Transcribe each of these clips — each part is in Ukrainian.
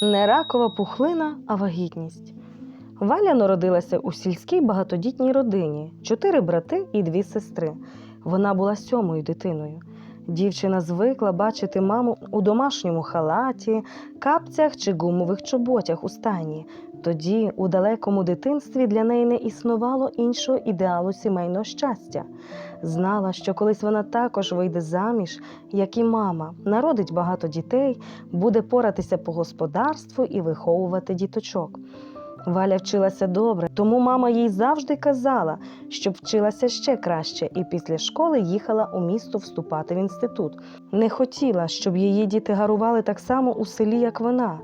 Не ракова пухлина, а вагітність. Валя народилася у сільській багатодітній родині, чотири брати і дві сестри. Вона була сьомою дитиною. Дівчина звикла бачити маму у домашньому халаті, капцях чи гумових чоботях у стайні. Тоді, у далекому дитинстві, для неї не існувало іншого ідеалу сімейного щастя. Знала, що колись вона також вийде заміж, як і мама, народить багато дітей, буде поратися по господарству і виховувати діточок. Валя вчилася добре, тому мама їй завжди казала, щоб вчилася ще краще, і після школи їхала у місто вступати в інститут. Не хотіла, щоб її діти гарували так само у селі, як вона.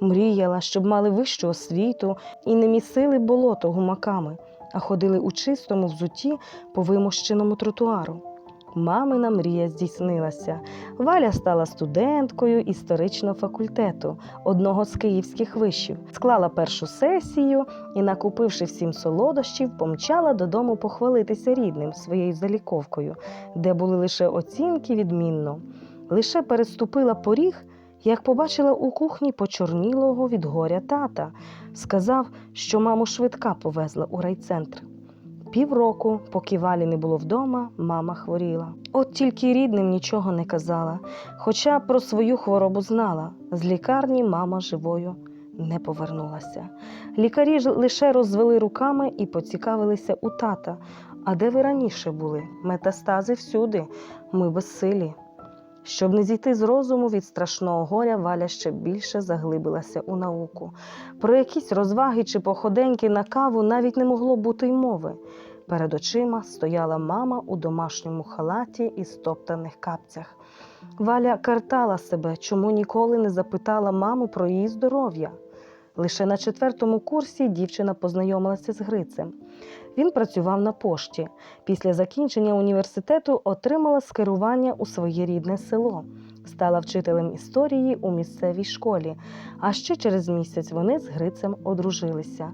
Мріяла, щоб мали вищу освіту і не місили болото гумаками, а ходили у чистому взуті по вимощеному тротуару. Мамина мрія здійснилася. Валя стала студенткою історичного факультету одного з київських вишів, склала першу сесію і, накупивши всім солодощів, помчала додому похвалитися рідним своєю заліковкою, де були лише оцінки відмінно. Лише переступила поріг, як побачила у кухні почорнілого від горя тата. Сказав, що маму швидка повезла у райцентр. Півроку, поки Валі не було вдома, мама хворіла. От тільки рідним нічого не казала, хоча про свою хворобу знала. З лікарні мама живою не повернулася. Лікарі ж лише розвели руками і поцікавилися у тата. А де ви раніше були? Метастази всюди, ми безсилі. Щоб не зійти з розуму від страшного горя, Валя ще більше заглибилася у науку. Про якісь розваги чи походеньки на каву навіть не могло бути й мови. Перед очима стояла мама у домашньому халаті і стоптаних капцях. Валя картала себе, чому ніколи не запитала маму про її здоров'я. Лише на четвертому курсі дівчина познайомилася з Грицем. Він працював на пошті. Після закінчення університету отримала скерування у своє рідне село, стала вчителем історії у місцевій школі. А ще через місяць вони з Грицем одружилися.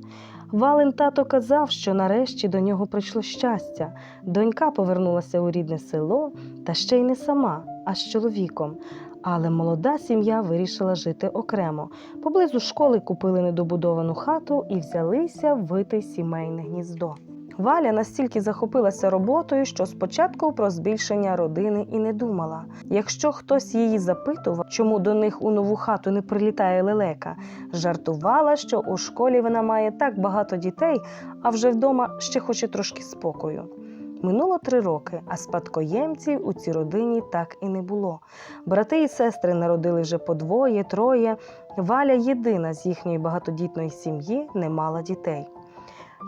Вален тато казав, що нарешті до нього прийшло щастя. Донька повернулася у рідне село, та ще й не сама, а з чоловіком. Але молода сім'я вирішила жити окремо. Поблизу школи купили недобудовану хату і взялися вити сімейне гніздо. Валя настільки захопилася роботою, що спочатку про збільшення родини і не думала. Якщо хтось її запитував, чому до них у нову хату не прилітає лелека, жартувала, що у школі вона має так багато дітей, а вже вдома ще хоче трошки спокою. Минуло три роки, а спадкоємців у цій родині так і не було. Брати і сестри народили вже по двоє, троє. Валя, єдина з їхньої багатодітної сім'ї, не мала дітей.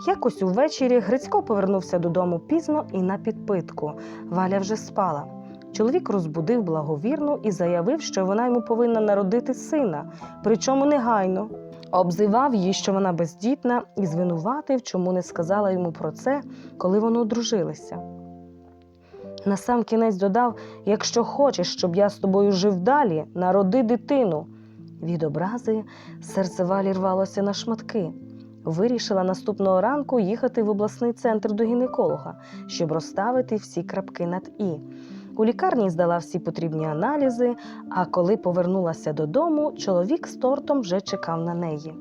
Якось увечері Грицько повернувся додому пізно і на підпитку. Валя вже спала. Чоловік розбудив благовірну і заявив, що вона йому повинна народити сина, причому негайно. Обзивав її, що вона бездітна, і звинуватив, чому не сказала йому про це, коли вони одружилися. На сам кінець додав: якщо хочеш, щоб я з тобою жив далі, народи дитину. Від образи серце Валі рвалося на шматки. Вирішила наступного ранку їхати в обласний центр до гінеколога, щоб розставити всі крапки над І. У лікарні здала всі потрібні аналізи, а коли повернулася додому, чоловік з тортом вже чекав на неї.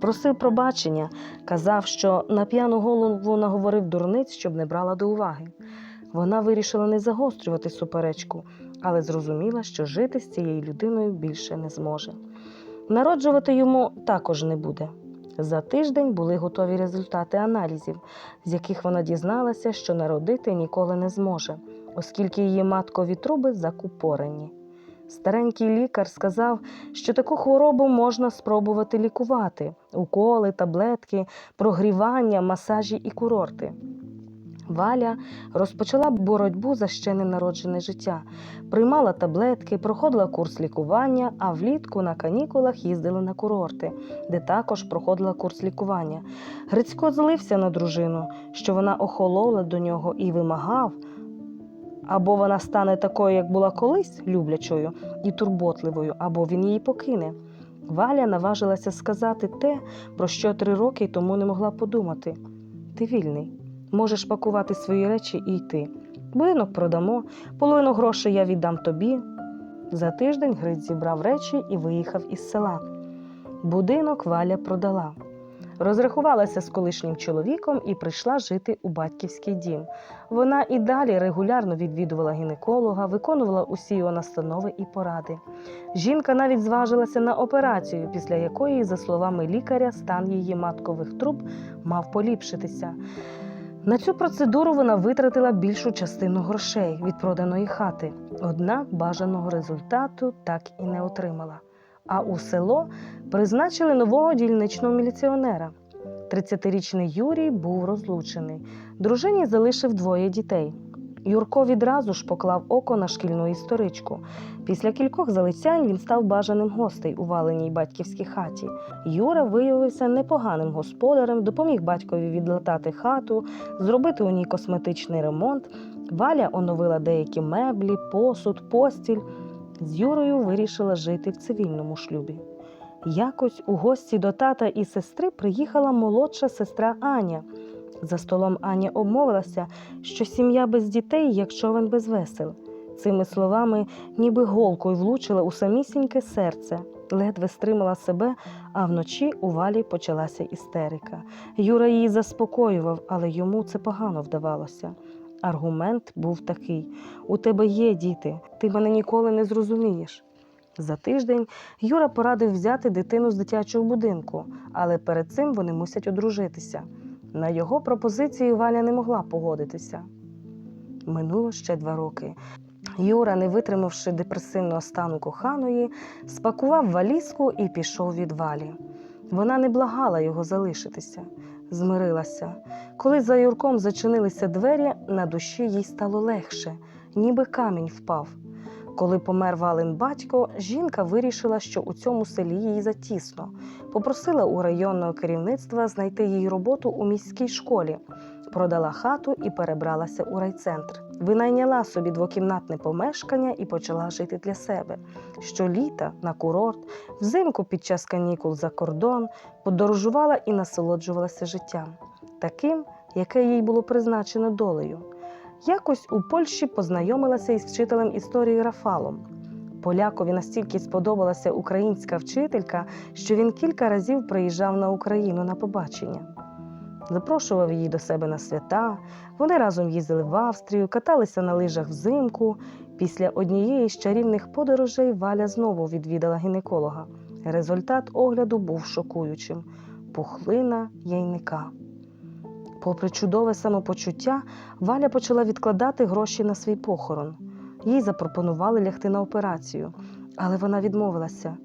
Просив пробачення, казав, що на п'яну голову наговорив дурниць, щоб не брала до уваги. Вона вирішила не загострювати суперечку, але зрозуміла, що жити з цією людиною більше не зможе. Народжувати йому також не буде. За тиждень були готові результати аналізів, з яких вона дізналася, що народити ніколи не зможе, оскільки її маткові труби закупорені. Старенький лікар сказав, що таку хворобу можна спробувати лікувати: уколи, таблетки, прогрівання, масажі і курорти. Валя розпочала боротьбу за ще ненароджене життя, приймала таблетки, проходила курс лікування, а влітку на канікулах їздила на курорти, де також проходила курс лікування. Грицько злився на дружину, що вона охолола до нього і вимагав. Або вона стане такою, як була колись, люблячою і турботливою, або він її покине. Валя наважилася сказати те, про що три роки тому не могла подумати: ти вільний. Можеш пакувати свої речі і йти. Будинок продамо, половину грошей я віддам тобі. За тиждень Гриць зібрав речі і виїхав із села. Будинок Валя продала. Розрахувалася з колишнім чоловіком і прийшла жити у батьківський дім. Вона і далі регулярно відвідувала гінеколога, виконувала усі його настанови і поради. Жінка навіть зважилася на операцію, після якої, за словами лікаря, стан її маткових труб мав поліпшитися. На цю процедуру вона витратила більшу частину грошей від проданої хати, однак бажаного результату так і не отримала. А у село призначили нового дільничного міліціонера. 30-річний Юрій був розлучений. Дружині залишив двоє дітей. Юрко відразу ж поклав око на шкільну історичку. Після кількох залицянь він став бажаним гостей у валеній батьківській хаті. Юра виявився непоганим господарем, допоміг батькові відлатати хату, зробити у ній косметичний ремонт. Валя оновила деякі меблі, посуд, постіль. З Юрою вирішила жити в цивільному шлюбі. Якось у гості до тата і сестри приїхала молодша сестра Аня. За столом Аня обмовилася, що сім'я без дітей, як човен без весел. Цими словами ніби голкою влучила у самісіньке серце, ледве стримала себе, а вночі у валі почалася істерика. Юра її заспокоював, але йому це погано вдавалося. Аргумент був такий: у тебе є діти, ти мене ніколи не зрозумієш. За тиждень Юра порадив взяти дитину з дитячого будинку, але перед цим вони мусять одружитися. На його пропозицію Валя не могла погодитися. Минуло ще два роки. Юра, не витримавши депресивного стану коханої, спакував валізку і пішов від валі. Вона не благала його залишитися, змирилася. Коли за Юрком зачинилися двері, на душі їй стало легше, ніби камінь впав. Коли помер Валин батько, жінка вирішила, що у цьому селі їй затісно. Попросила у районного керівництва знайти їй роботу у міській школі, продала хату і перебралася у райцентр. Винайняла собі двокімнатне помешкання і почала жити для себе. Щоліта на курорт, взимку під час канікул за кордон, подорожувала і насолоджувалася життям, таким, яке їй було призначено долею. Якось у Польщі познайомилася із вчителем історії Рафалом. Полякові настільки сподобалася українська вчителька, що він кілька разів приїжджав на Україну на побачення. Запрошував її до себе на свята. Вони разом їздили в Австрію, каталися на лижах взимку. Після однієї з чарівних подорожей Валя знову відвідала гінеколога. Результат огляду був шокуючим: пухлина яйника. Попри чудове самопочуття, Валя почала відкладати гроші на свій похорон. Їй запропонували лягти на операцію, але вона відмовилася.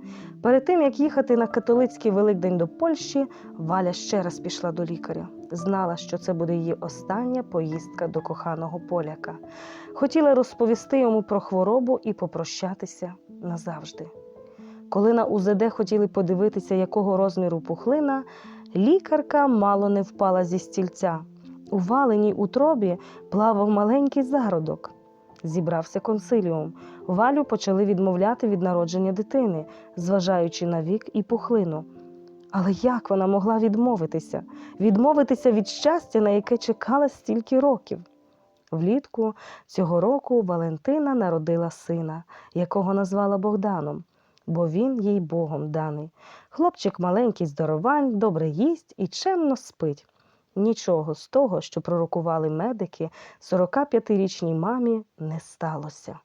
Перед тим, як їхати на католицький Великдень до Польщі, Валя ще раз пішла до лікаря. Знала, що це буде її остання поїздка до коханого поляка. Хотіла розповісти йому про хворобу і попрощатися назавжди. Коли на УЗД хотіли подивитися, якого розміру пухлина, лікарка мало не впала зі стільця. У валеній утробі плавав маленький зародок. Зібрався консиліум. Валю почали відмовляти від народження дитини, зважаючи на вік і пухлину. Але як вона могла відмовитися? Відмовитися від щастя, на яке чекала стільки років. Влітку цього року Валентина народила сина, якого назвала Богданом, бо він їй Богом даний. Хлопчик маленький здоровань, добре їсть і чемно спить. Нічого з того, що пророкували медики, 45-річній мамі не сталося.